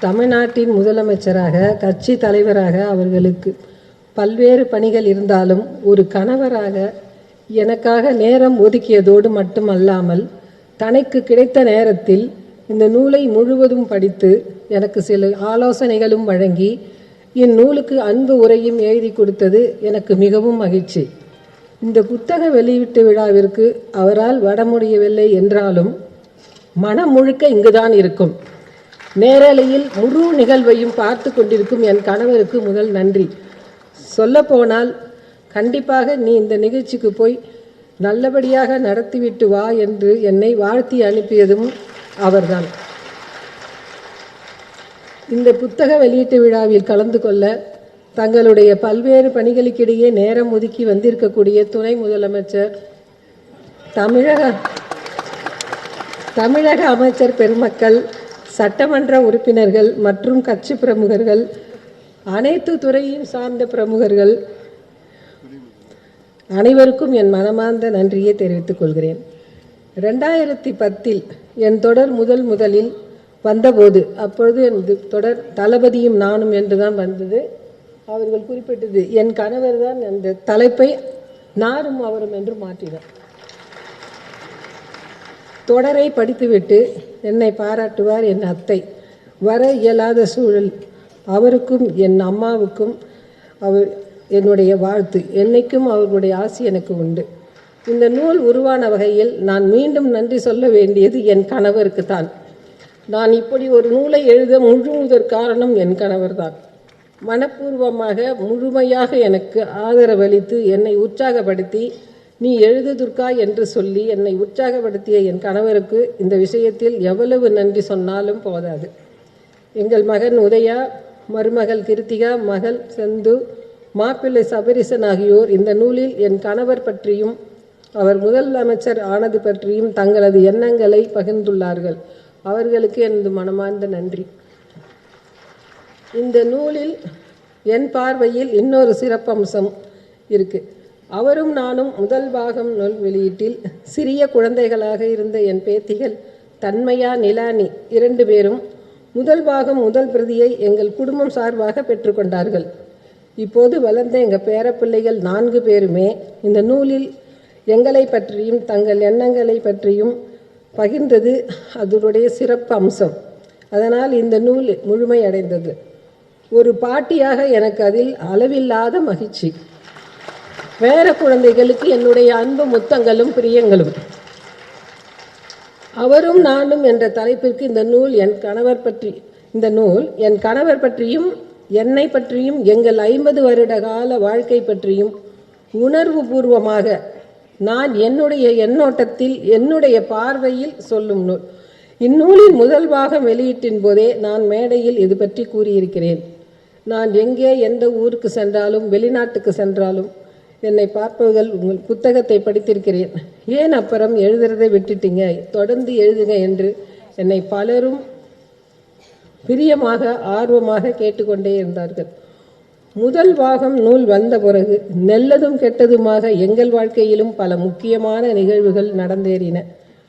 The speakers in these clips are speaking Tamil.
தமிழ்நாட்டின் முதலமைச்சராக கட்சி தலைவராக அவர்களுக்கு பல்வேறு பணிகள் இருந்தாலும் ஒரு கணவராக எனக்காக நேரம் ஒதுக்கியதோடு மட்டுமல்லாமல் தனக்கு கிடைத்த நேரத்தில் இந்த நூலை முழுவதும் படித்து எனக்கு சில ஆலோசனைகளும் வழங்கி இந்நூலுக்கு அன்பு உரையும் எழுதி கொடுத்தது எனக்கு மிகவும் மகிழ்ச்சி. இந்த புத்தக வெளியீட்டு விழாவிற்கு அவரால் வர முடியவில்லை என்றாலும் மனம் முழுக்க இங்குதான் இருக்கும். நேரலையில் முழு நிகழ்வையும் பார்த்து கொண்டிருக்கும் என் கணவருக்கு முதல் நன்றி. சொல்லப்போனால் கண்டிப்பாக நீ இந்த நிகழ்ச்சிக்கு போய் நல்லபடியாக நடத்திவிட்டு வா என்று என்னை வாழ்த்தி அனுப்பியதும் அவர்தான். இந்த புத்தக வெளியீட்டு விழாவில் கலந்து கொள்ள தங்களுடைய பல்வேறு பணிகளுக்கிடையே நேரம் ஒதுக்கி வந்திருக்கக்கூடிய துணை முதலமைச்சர் தமிழக தமிழக அமைச்சர் பெருமக்கள் சட்டமன்ற உறுப்பினர்கள் மற்றும் கட்சி பிரமுகர்கள் அனைத்து துறையும் சார்ந்த பிரமுகர்கள் அனைவருக்கும் என் மனமார்ந்த நன்றியை தெரிவித்துக் கொள்கிறேன். ரெண்டாயிரத்தி பத்தில் என் தொடர் முதல் முதலில் வந்தபோது அப்பொழுது எனது தொடர் தளபதியும் நானும் என்றுதான் வந்தது. அவர்கள் குறிப்பிட்டது என் கணவர் தான் அந்த தலைப்பை நானும் அவரும் என்று மாற்றினார். தொடரை படித்துவிட்டு என்னை பாராட்டுவார் என் அத்தை. வர இயலாத சூழல். அவருக்கும் என் அம்மாவுக்கும் அவர் என்னுடைய வாழ்த்து. என்னைக்கும் அவர்களுடைய ஆசி எனக்கு உண்டு. இந்த நூல் உருவான வகையில் நான் மீண்டும் நன்றி சொல்ல வேண்டியது என் கணவருக்கு தான் நான் இப்படி ஒரு நூலை எழுத முழுமுதற் காரணம் என் கணவர்தான். மனப்பூர்வமாக முழுமையாக எனக்கு ஆதரவளித்து என்னை உற்சாகப்படுத்தி நீ எழுது துர்கா என்று சொல்லி என்னை உற்சாகப்படுத்திய என் கணவருக்கு இந்த விஷயத்தில் எவ்வளவு நன்றி சொன்னாலும் போதாது. எங்கள் மகன் உதயா மருமகள் கிருத்திகா மகள் செந்து மாப்பிள்ளை சபரிசன் ஆகியோர் இந்த நூலில் என் கணவர் பற்றியும் அவர் முதல் அமைச்சர் ஆனது பற்றியும் தங்களது எண்ணங்களை பகிர்ந்துள்ளார்கள். அவர்களுக்கு எனது மனமார்ந்த நன்றி. இந்த நூலில் என் பார்வையில் இன்னொரு சிறப்பம்சம் இருக்குது அவரும் நானும் முதல் பாகம் நூல் வெளியீட்டில் சிறிய குழந்தைகளாக இருந்த என் பேத்திகள் தன்மையா நிலானி இரண்டு பேரும் முதல் பாகம் முதல் பிரதியை எங்கள் குடும்பம் சார்பாக பெற்றுக்கொண்டார்கள் இப்போது வளர்ந்த எங்கள் பேரப்பிள்ளைகள் நான்கு பேருமே இந்த நூலில் எங்களை பற்றியும் தங்கள் எண்ணங்களை பற்றியும் பகிர்ந்தது அதனுடைய சிறப்பு அம்சம். அதனால் இந்த நூல் முழுமையடைந்தது. ஒரு பாட்டியாக எனக்கு அதில் அளவில்லாத மகிழ்ச்சி. பேர குழந்தைகளுக்கு என்னுடைய அன்பு முத்தங்களும் பிரியங்களும். அவரும் நானும் என்ற தலைப்பிற்கு இந்த நூல் என் கணவர் பற்றி இந்த நூல் என் கணவர் பற்றியும் என்னை பற்றியும் எங்கள் ஐம்பது வருட கால வாழ்க்கை பற்றியும் உணர்வு பூர்வமாக நான் என்னுடைய எண்ணோட்டத்தில் என்னுடைய பார்வையில் சொல்லும் நூல். இந்நூலின் முதல் பாகம் வெளியீட்டின் போதே நான் மேடையில் இது பற்றி கூறியிருக்கிறேன். நான் எங்கே எந்த ஊருக்கு சென்றாலும் வெளிநாட்டுக்கு சென்றாலும் என்னை பார்ப்பவர்கள் உங்கள் புத்தகத்தை படித்திருக்கிறேன். ஏன் அப்புறம் எழுதுறதை விட்டுட்டீங்க? தொடர்ந்து எழுதுங்க என்று என்னை பலரும் பிரியமாக ஆர்வமாக கேட்டுக்கொண்டே இருந்தார்கள். முதல் பாகம் நூல் வந்த பிறகு நல்லதும் கெட்டதுமாக எங்கள் வாழ்க்கையிலும் பல முக்கியமான நிகழ்வுகள் நடந்தேறின.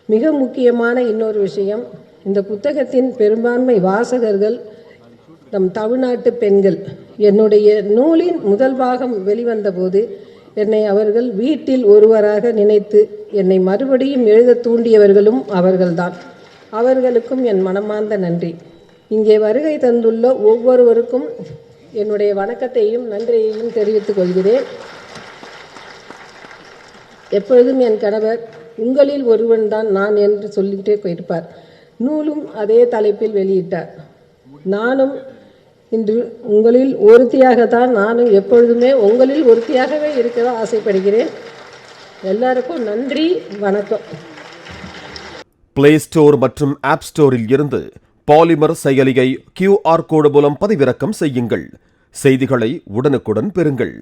மிக முக்கியமான இன்னொரு விஷயம் இந்த புத்தகத்தின் பெரும்பான்மை வாசகர்கள் நம் தமிழ்நாட்டு பெண்கள். என்னுடைய நூலின் முதல் பாகம் வெளிவந்தபோது என்னை அவர்கள் வீட்டில் ஒருவராக நினைத்து என்னை மறுபடியும் எழுத தூண்டியவர்களும் அவர்கள்தான். அவர்களுக்கும் என் மனமார்ந்த நன்றி. இங்கே வருகை தந்துள்ள ஒவ்வொருவருக்கும் என்னுடைய வணக்கத்தையும் நன்றியையும் தெரிவித்துக் கொள்கிறேன். எப்பொழுதும் என் கணவர் உங்களில் ஒருவன் தான் நான் என்று சொல்லிக்கிட்டே போயிருப்பார். நூலும் அதே தலைப்பில் வெளியிட்டார். நானும் இன்று உங்களில் ஒருத்தியாகத்தான் நானும் எப்பொழுதுமே உங்களில் ஒருத்தியாகவே இருக்கவே ஆசைப்படுகிறேன். எல்லாருக்கும் நன்றி வணக்கம். பிளே ஸ்டோர் மற்றும் ஆப் ஸ்டோரில் இருந்து பாலிமர் செயலியை கியூஆர் கோடு மூலம் பதிவிறக்கம் செய்யுங்கள். செய்திகளை உடனுக்குடன் பெறுங்கள்.